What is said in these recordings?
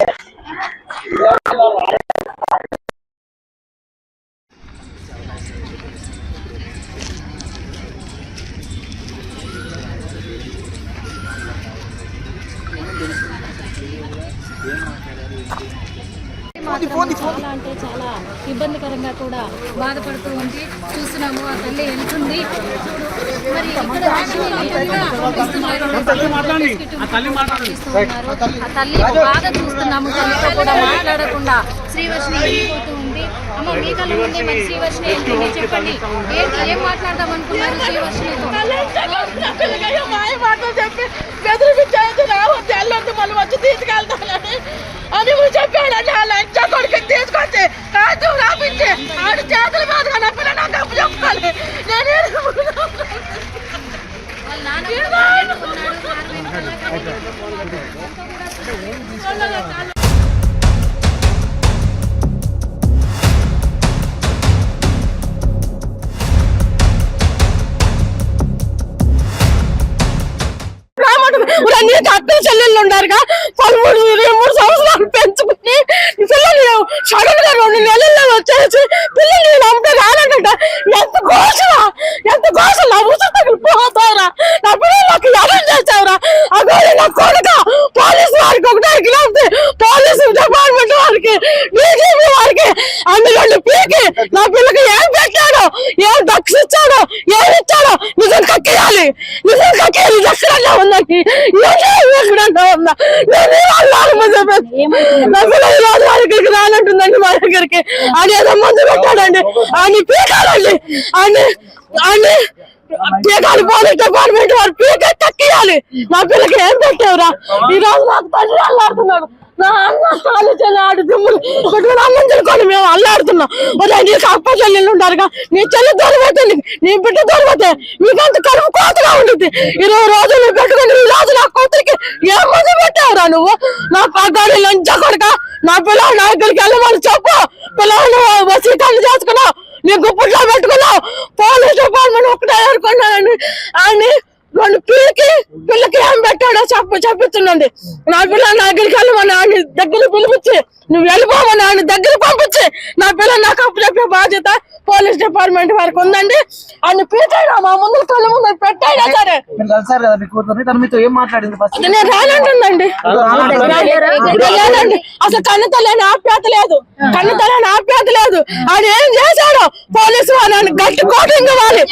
该物种的模。కూడా బాధపడుతూ ఉంది చూస్తున్నాము ఆ తల్లి వెళ్తుంది. మరి ఇక్కడ. ఆ తల్లి బాధ చూస్తున్నాము తల్లితో కూడా మాట్లాడకుండా శ్రీవర్షిని వెళ్ళిపోతూ ఉంది. అమ్మ మీ కళ్ళ ముందే మరి శ్రీవర్షిని వెళ్తుంది చెప్పండి. ఏంటి ఏం మాట్లాడదాం అనుకున్నారు శ్రీవర్షినితో చెల్లెళ్ళు ఉన్నారుగా పదమూడు ఇరవై మూడు సంవత్సరాలు పెంచుకుని పిల్లలు సడన్గా రెండు నెలల్లో వచ్చేసి పిల్లలు నమ్మితే రానంట ఎంత ఘోషరా ఎంత ఘోష నా ఉసురు తగిలిపోతావురా. నా పిల్లలకు ఎవరు చేసావురా అగోని నా కొడుక. పోలీసు వారికి ఒకటానికి లేకపోతే పోలీసు డిపార్ట్మెంట్ వారికి డీజీపీ వారికి అందులో పీకి నా పిల్లకి ఏం ఏం దక్షించాడో ఏం ఇచ్చాడో నిజం కక్కేయాలి. నిజం కక్కేయాలి ఎక్కడన్నా ఉందండి. ఎక్కడన్నా ఉందా? నేను పిల్ల ఈ రోజు వాళ్ళ దగ్గరికి రానంటుందండి మా దగ్గరికి. ఆయన ఏదో మందు పెట్టాడండి. ఆయన పీకాలండి ఆయన ఆయన పీకాలి పోలీస్ డిపార్ట్మెంట్ వారు పీక తక్కియాలి నా పిల్లకి ఏం పెట్టావురా? ఈ రోజు నాకు తండ్రి అల్లాడుతున్నాడు నా అన్న కాలు ఆడు దిమ్ములు. పెట్టుకుని అన్నం తినుకొని మేము అల్లాడుతున్నాం. ఉదయం నీకు అప్ప చెల్లెళ్ళు నీ చెల్లి దొరికితే నీ బిడ్డ దొరిపోతే మీకు కరువు కోతగా ఉంటుంది ఇరవై రోజులు పెట్టుకుని ఈ రోజు నా కూతురికి ఏం మంది పెట్టావురా నువ్వు? నా పగ్గాడి లంచ కొడక నా పిల్లలు నా దగ్గరికి వెళ్ళమని చెప్పు. పిల్లలు వసీకరణ చేసుకున్నావు. నీ గుప్పట్లో పెట్టుకున్నావు. పోలీస్ డిపార్ట్మెంట్ ఒకటే ఏరుకున్నానని అని రెండు పిల్లకి పిల్లకి ఏం పెట్టాడో చెప్ప చెప్తున్నాండి నా పిల్ల నా దగ్గరికి వెళ్ళి మా నాన్న దగ్గర పిలుపు నువ్వు వెళ్ళిపోమా నాన్న దగ్గర పంపించి. నా పిల్ల నాకు అప్పు చెప్పే బాధ్యత పోలీస్ డిపార్ట్మెంట్ వారికి ఉందండి. అని పీకాడు మా ముందు కళ్ళ ముందు పెట్టాడా సరే. అది నేను రానంటుందండి. లేదండి. అసలు కన్ను తల్లని ఆప్యాత లేదు. కన్ను తల్లని ఆప్యాత లేదు. ఆయన ఏం చేశాడు పోలీసు వాళ్ళని గట్టి కోటింగ్ ఇవ్వాలి.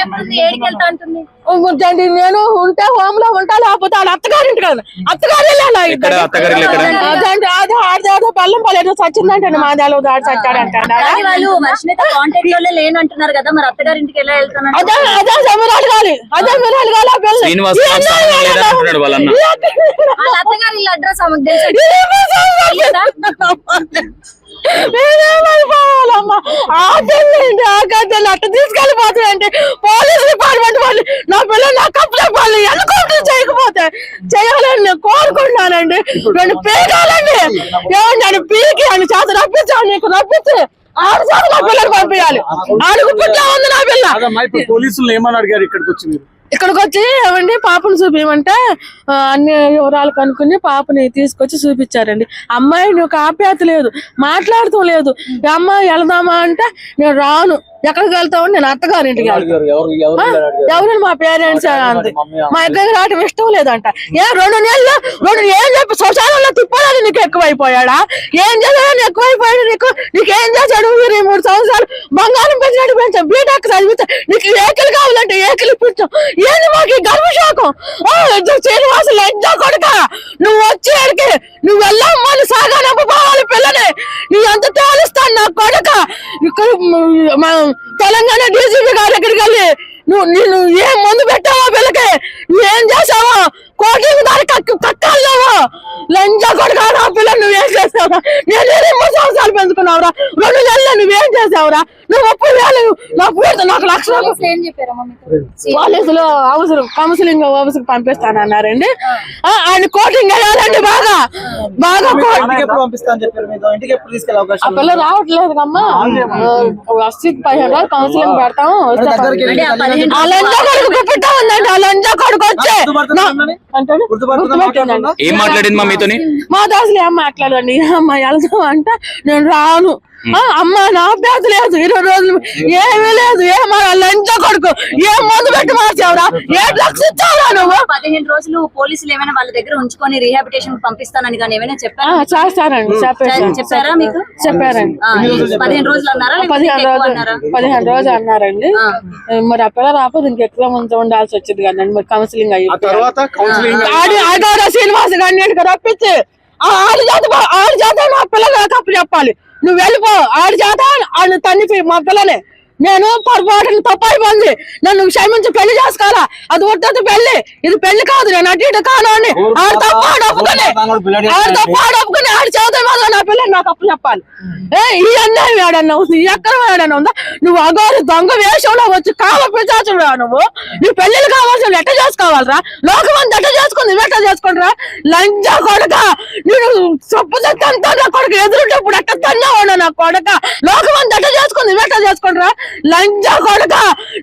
ఉంచండి నేను ఉంటే హోమ్లో ఉంటా లేకపోతే వాళ్ళ అత్తగారింటి కదా అత్తగారి ఎక్కడ? అదండి అది ఆడదేదో బెల్లం పలేదు చచ్చిందంటండి మా దాలో దాడి లేనంటున్నారు కదా మరి అత్తగారింటికి ఎలా వెళ్తున్నారు అదే అదే అదే ఆ. శ్రీనివాస్ అత్తగారి అడ్రస్ ఆమెకు ఆ ఆ గద్దెలు అట్ట పోలీస్ డిపార్ట్మెంట్ వాళ్ళు నా పిల్లలు నా కప్పులే వాళ్ళు ఎన్కౌంటర్ చేయకపోతే చేయాలని. నేను కోరుకుంటున్నానండి. రెండు పీకాలండి. ఏమండి అని పీకి అని చేత రప్పించాను నీకు రప్పించి ఆరు సార్లు నా పిల్లలు పంపించాలి. అడుగు పిల్ల ఉంది నా పిల్ల. పోలీసులు ఏమని అడిగారు ఇక్కడికి వచ్చి మీరు? ఇక్కడికి వచ్చి ఏమండి? పాపను చూపించమంటే అన్ని వివరాలు కనుక్కుని పాపని తీసుకొచ్చి చూపించారండి. అమ్మాయి నువ్వు ఆప్యాయత లేదు మాట్లాడుతూ లేదు. ఈ అమ్మాయి వెళదామా అంటే నేను రాను. ఎక్కడికి వెళ్తావు? నేను అత్తగారింటికి ఎవరు మా పేరెంట్స్ అంది. మా ఇద్దరికి రావటం ఇష్టం లేదంట. ఏ రెండు నెలలు రెండు ఏం చెప్పి శ్మశానంలో తిప్పాలని నీకు ఎక్కువైపోయాడా? ఏం చేశాడని ఎక్కువైపోయాడు నీకు. నీకు ఏం చేశాడు ఇరవై మూడు సంవత్సరాలు బంగారం పెంచినట్టు పెంచాం బీటెక్ చదివితే నీకు ఏకలు కావాలంటే ఏకలు ఇప్పించాం ఏంది మాకు గర్భశాఖం గర్భశాకం ఓ శ్రీనివాసు లజ్జా కొడుక? నువ్వు వచ్చి ఆడికి నువ్వు వెళ్ళమ్మని సాగానవ్వాలి పిల్లని. నీ అంత తేలుస్తాను నా కొడుక. తెలంగాణ డీజీపీ గారి దగ్గరికి వెళ్ళి నువ్వు నేను ఏం మందు పెట్టావా పిల్లకి? నువ్వేం చేసావా? దాని లంజా నా పిల్ల నువ్వేం చేసావురా? నేను ఇరవై మూడు సంవత్సరాలు పెంచుకున్నావురా. రెండు నెలలు నువ్వేం చేసావురా? నువ్వు ముప్పై వేలు నా పూర్తి నాకు లక్ష రూపాయలు ఏం చెప్పారమ్మా మీకు? కాలేజీలో అవసరం కౌన్సిలింగ్ అవసరం పంపిస్తానన్నారండి. ఆ, ఆయన కోటింగ్ వేయాలండి బాగా. బాగా ఆ? పిల్ల రావట్లేదు అమ్మా. వచ్చి పదిహేను రోజులు కౌన్సిలింగ్ పెడతాం ఆ లంజా కొడుకు గుప్పిట్ట ఉందండి. ఆ లంజా కొడుకు వచ్చి ఏం మాట్లాడింది మా మీతోని? మా దాసులు ఏం మాట్లాడండి అమ్మ వెళ్దాం అంటే నేను రాను. అమ్మ నా అభ్యర్థి లేదు. ఇరవై రోజులు ఏమీ లేదు. ఏం లంచ కొడుకు? ఏం మందు పెట్టి మార్చావురా? ఏ డ్రగ్స్ ఇచ్చావురా నువ్వు? పదిహేను రోజులు పోలీసులు ఏమైనా వాళ్ళ దగ్గర ఉంచుకొని రీహాబిటేషన్ పంపిస్తానని కానీ ఏమైనా ఆ, చెప్పారా చేస్తారండి చెప్పారు మీకు? చెప్పారండి. పదిహేను రోజులు అన్నారా? పదిహేను రోజులు అన్నారా? పదిహేను రోజులు అన్నారండి. మరి పిల్ల రాకపోతే ఇంకెక్కువ మంది ఉండాల్సి వచ్చింది కదండి. మరి కౌన్సిలింగ్ అయ్యి. ఆ తర్వాత శ్రీనివాస్ గారిని రప్పించి ఆ ఆడి చేత పో- ఆడి చేత నా తప్పు చెప్పాలి. నువ్వు వెళ్ళిపో. ఆడి చేత ఆడిని తన్ని మా పిల్లనే నేను పొరపాటున తప్పు అయిపోయింది నన్ను క్షమించి పెళ్ళి చేసుకోవాలా? అది వద్దదు పెళ్ళి. ఇది పెళ్ళి కాదు నేను అటు ఇటు కాను అని ఆడు తప్పు ఆడు ఒప్పుకొని ఆడు తప్పు ఆడు ఒప్పుకొని ఆడి చేత మాత్రం నా పిల్లని నాకు తప్పు చెప్పాలి. ఏ ఈ అన్యాయం ఏడన్నా ఉంది? ఈ ఎక్కడ ఏడన్నా ఉందా? నువ్వు అగోరు దొంగ వేషంలో వచ్చి కావ పిచాచుడు నువ్వు. నీ పెళ్ళిళ్ళు కావాల్సిన ఎట్ట చేసుకోవాలరా? లోకమంది ఎట్ట చేసుకుంది? ఎట్ట చేసుకుంటారా? లంచ కొడక. నేను సొప్పు చెత్తంతా నా కొడుకు ఎదురుంటప్పుడు ఎట్ట తన్నావు నా కొడక? లోకమంది ఎట్ట చేసుకుంది? ఎట్ట చేసుకుంటారా? లంచ కొడక!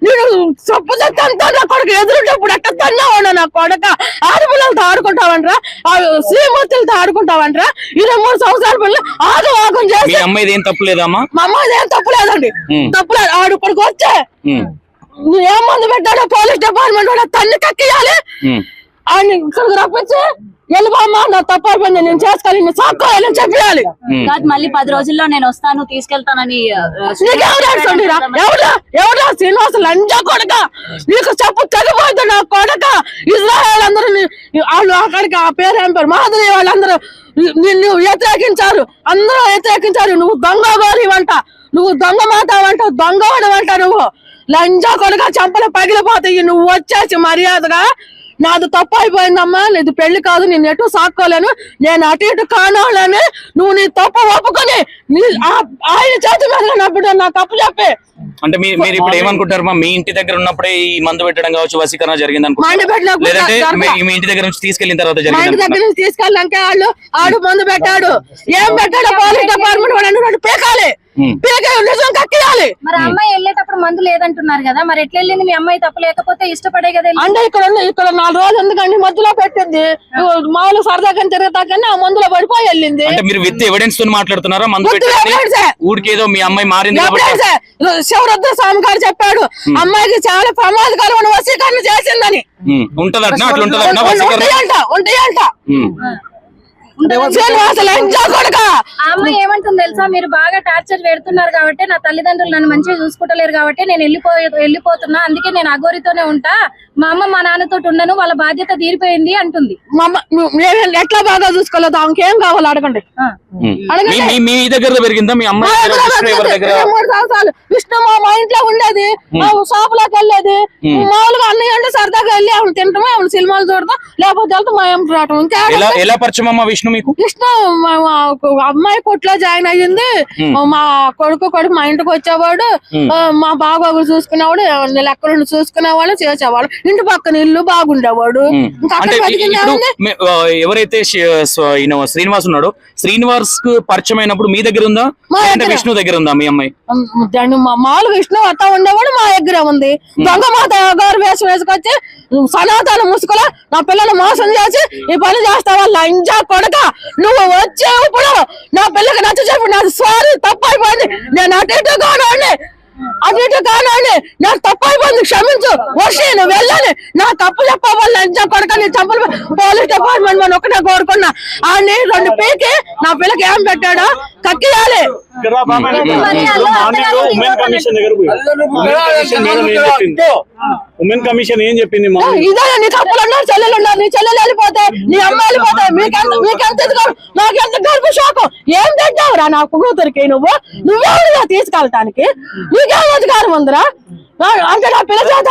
నేను సొప్పు చెత్తంతా నా కొడుకు ఎదురుంటప్పుడు ఎట్ట తన్నావు నా కొడక? ఆడపిల్లలతో ఆడుకుంటావంట్రా ఆ శ్రీమూర్తులతో ఆడుకుంటావంట్రా ఇరవై మూడు సంవత్సరాల పిల్లలు ఆగు ఆగం మీ చేసి అమ్మాయిది ఏం తప్పు లేదమ్మా? మా అమ్మ ఏం తప్పులేదండి ఉమ్. తప్పులేదు ఆడు ఇప్పటికి వచ్చే. ఏం మందు పెట్టాడో పోలీస్ డిపార్ట్మెంట్ తన్ని కక్కియాలి. ఆయన ఇక్కడికి రప్పించి. వెళ్ళిపోమ్మా నా తప్పు అయిపోయింది నేను చేసుకోవాలి నేను సాక్కోవాలని చెప్పాలి. కాదు మళ్ళీ పది రోజుల్లో నేను వస్తాను తీసుకెళ్తానని ఎవరా ఎవరా? శ్రీనివాస లంజా కొడక? నీకు చెప్పు తెగిపోద్దు నా కొడక? ఇజ్రాయల్ అందరూ వాళ్ళు అక్కడికి ఆ పేరు ఏం పేరు? మాధురి వాళ్ళందరూ ని- నిన్ను వ్యతిరేకించారు. అందరూ వ్యతిరేకించారు. నువ్వు దొంగ గోరి వంట. నువ్వు దొంగ మాత వంట దొంగవాడు వంట నువ్వు. లంజా కొడక చంపలు పగిలిపోతాయి. నువ్వు వచ్చేసి మర్యాదగా నాది తప్పు అయిపోయిందమ్మా నీది పెళ్ళి కాదు నేను ఎటు సాక్కోలేను నేను అటు ఇటు కానాలని నువ్వు నీ తప్పు ఒప్పుకొని ఆయన చేతి మీద నా బిడ్డ నా తప్పు చెప్పి. అంటే మీరు ఇప్పుడు ఏమనుకుంటారు మా ఇంటి దగ్గర ఉన్నప్పుడే ఈ మందు పెట్టడం కావచ్చు వసీకరణ జరిగింది మా ఇంటి దగ్గర నుంచి తీసుకెళ్ళిన తర్వాత ఇంటి దగ్గర నుంచి తీసుకెళ్ళాక వాళ్ళు ఆడు మందు పెట్టాడు. ఏం పెట్టాడు పోలీస్ డిపార్ట్మెంట్ అన్నాడు పీకాలి. నిజం కక్కియాలి మరి అమ్మాయి వెళ్ళేటప్పుడు మందు లేదంటున్నారు కదా మరి ఎట్లా వెళ్ళింది మీ అమ్మాయి తప్పు లేకపోతే ఇష్టపడే కదా? అంటే ఇక్కడ ఇక్కడ నాలుగు రోజులు ఎందుకండి మధ్యలో పెట్టింది? మామూలు సరదాగా తిరుగుతాకని ఆ మందులో పడిపోయి వెళ్ళింది. అంటే మీరు విత్ ఎవిడెన్స్తో మాట్లాడుతున్నారా? మందు With పెట్టింది? evidence. ఊరికి ఏదో మీ అమ్మాయి మారింది శివరుద్ర స్వామి గారు చెప్పాడు అమ్మాయికి చాలా ప్రమాదకరమైన వసీకరణ చేసిందని. ఉమ్, ఉంటదట్నా? అట్లా ఉంటాయంట ఏమంటుంది తెలుసా? మీరు బాగా టార్చర్ పెడుతున్నారు కాబట్టి నా తల్లిదండ్రులు నన్ను మంచిగా చూసుకుంటలేరు కాబట్టి నేను వెళ్ళిపోయి వెళ్ళిపోతున్నా. అందుకే నేను అగోరితోనే ఉంటా. మా అమ్మ మా నాన్నతో ఉండను. వాళ్ళ బాధ్యత తీరిపోయింది అంటుంది. ఎట్లా బాగా చూసుకోలేదు? ఆమెకేం కావాలి అడగండి. మీ- దగ్గర పెరిగిందా? మీ మూడు సంవత్సరాలు. విష్ణు మా మా ఇంట్లో ఉండేది. మా షాప్లోకి వెళ్ళేది మామూలుగా అన్నయ్య అంటే సరదాగా వెళ్ళి ఆమె తింటాము ఆమె సినిమాలు చూడతాం లేకపోతే వెళ్తాం మా ఏం రావటం. ఇంకా ఎలా ఎలా పరిచయం అమ్మా విష్ణు? మీకు? విష్ణు మా- మా ఒక అమ్మాయి కొట్లో జాయిన్ అయ్యింది. మా కొడుకు కొడుకు మా ఇంటికి వచ్చేవాడు. మా బాగోగులు చూసుకునేవాడు లెక్కలను చూసుకునేవాడు చేసేవాడు ఇంటి పక్కన ఇల్లు బాగుండేవాడు. ఎవరైతే శ్రీనివాస్ ఉన్నాడో శ్రీనివాస్కు పరిచయం అయినప్పుడు మీ దగ్గర ఉందా. విష్ణు దగ్గర ఉందా మీ అమ్మాయి? దాన్ని మా మామూలుగా విష్ణు అత్త ఉండేవాడు మా దగ్గర ఉంది. దొంగ మాత గారు వేసి వేసుకొచ్చి సనాతన ముసుగులో నా పిల్లలు మోసం చేసి ఈ పని చేస్తావా? లంజా కొడక నువ్వు వచ్చే ఇప్పుడు. నా పిల్లకి నచ్చ చెప్పి. నాది సారీ తప్పైపోయింది. నేను అటు ఇటు కానండి అటు ఇటు కానండి నాకు తప్పైపోయింది. క్షమించు. వచ్చి నువ్వు వెళ్ళని. నా తప్పు చెప్పవాలి లంజా కొడక నీ చంపలు పోలీస్ డిపార్ట్మెంట్ మనం ఒకటే కోరుకున్నా. ఆడిని రెండు పీకి నా పిల్లకి ఏం పెట్టాడో కక్కియాలి. ఉమెన్ కమిషన్ దగ్గర పోయి ఉమెన్ కమిషన్ మేడం ఏం చెప్పింది ఉమెన్ కమిషన్ ఏం చెప్పింది మా ఇదే నీ తప్పులు ఉన్నారు చెల్లెలు ఉన్నారు నీ చెల్లెలు వెళ్ళిపోతే నీ అమ్మ వెళ్ళిపోతే మీకెంత మీకెంత ఇదిగో నాకెంత గర్భ శోకం ఏం తెచ్చావురా నా కూతురికి నువ్వు నువ్వెవరుగా తీసుకెళ్ళటానికి నీకేం అధికారం ఉందిరా ఆ, అంటే నా పిల్ల చేత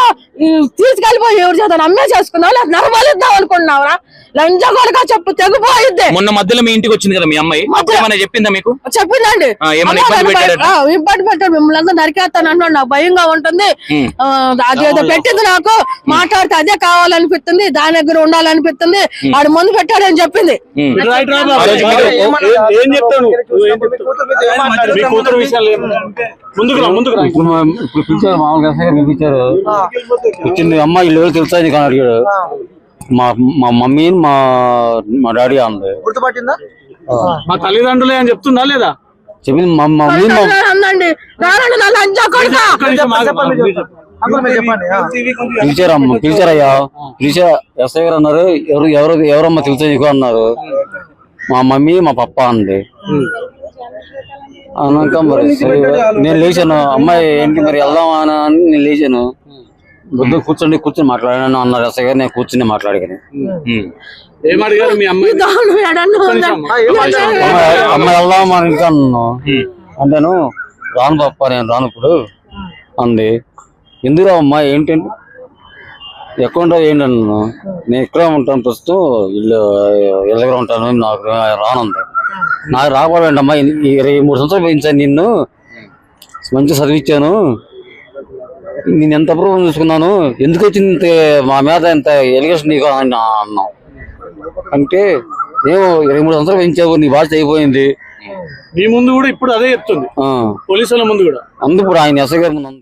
తీసుకెళ్ళిపోయి ఎవరి చేత నమ్మే చేసుకున్నావు? లేదా నరమలిద్దాం అనుకుంటున్నావురా? లంజ కొడక చెప్పు తెగిపోయిద్ది. మొన్న మధ్యలో మీ ఇంటికి వచ్చింది కదా మీ అమ్మాయి? ఏమైనా చెప్పిందా మీకు? చెప్పిందండి. ఇబ్బంది పెట్టాడు. మిమ్మల్ని అందరూ నరికేస్తాను అన్నాడు నాకు భయంగా ఉంటుంది. ఉమ్. ఆ, అది ఏదో పెట్టింది నాకు. మాట్లాడితే అదే కావాలనిపిస్తుంది. దాని దగ్గర ఉండాలనిపిస్తుంది. ఆడు ముందు చెప్పింది. కూతురు విషయాలు ఏం- ముందుకు రా ముందుకు ఇప్పుడు పిలిచారు మామూలుగా. గారు పిలిపించారు వచ్చింది అమ్మ ఇల్లు ఎవరు తెలుసా నీకు అని అడిగాడు మా మా మమ్మీ మా మా డాడీ అంది. గుర్తుపట్టిందా? మా తల్లిదండ్రులే అని చెప్తుందా లేదా? చెప్పింది మా మా మీద మా- అందండి. రానండి నా లంచా కొడుకా. ఒక్క నిమిషం ఆగు. మీరు చెప్పండి. పిలిచారు అమ్మ పిలిచారయ్యా. పిలిచా ఎస్ఐ గారు అన్నారు ఎవరు ఎవరు ఎవరమ్మ తెలుసా నీకు అన్నారు. మా మమ్మీ మా పప్ప అంది. అన్నాక మరి నేను లేచాను. అమ్మాయి ఏంటి మరి వెళ్దామా అని నేను లేచాను. బుద్ధ కూర్చోండి కూర్చొని మాట్లాడాను అన్నారు. ఎస్ఐ గారు నేను కూర్చుని మాట్లాడాను ఉమ్. ఏం అడిగారు మీ అమ్మాయి? అమ్మాయి అమ్మాయి వెళ్దామా అని ఇంకా అన్నాను అంటేను రాను పప్ప నేను రాను ఇప్పుడు. అంది. ఎందుకు అమ్మా ఏంటంటే ఎక్కడ ఉంటావు ఏంటి అన్నాను నేను ఇక్కడే ఉంటాను ప్రస్తుతం. ఇల్లు ఇళ్ళ దగ్గర ఉంటాను. నాకు రానుంది. నాకు రాకూడదండి అమ్మా ఈ ఇరవై మూడు సంవత్సరాలు పెంచాను నిన్ను. మంచి చదివించాను. నేను ఎంత అప్రూవం చూసుకున్నాను? ఎందుకు వచ్చింది ఇంత మా మీద ఇంత ఎలిగేషన్ నీకు అని అన్నాం అంటే ఏమో ఇరవై మూడు సంవత్సరాలు పెంచావు నీ బాధ్యత అయిపోయింది. మీ ముందు కూడా ఇప్పుడు అదే చెప్తుంది. పోలీసుల ముందు కూడా. అందుకు ఆయన ఎస్ఐ గారి ముందు.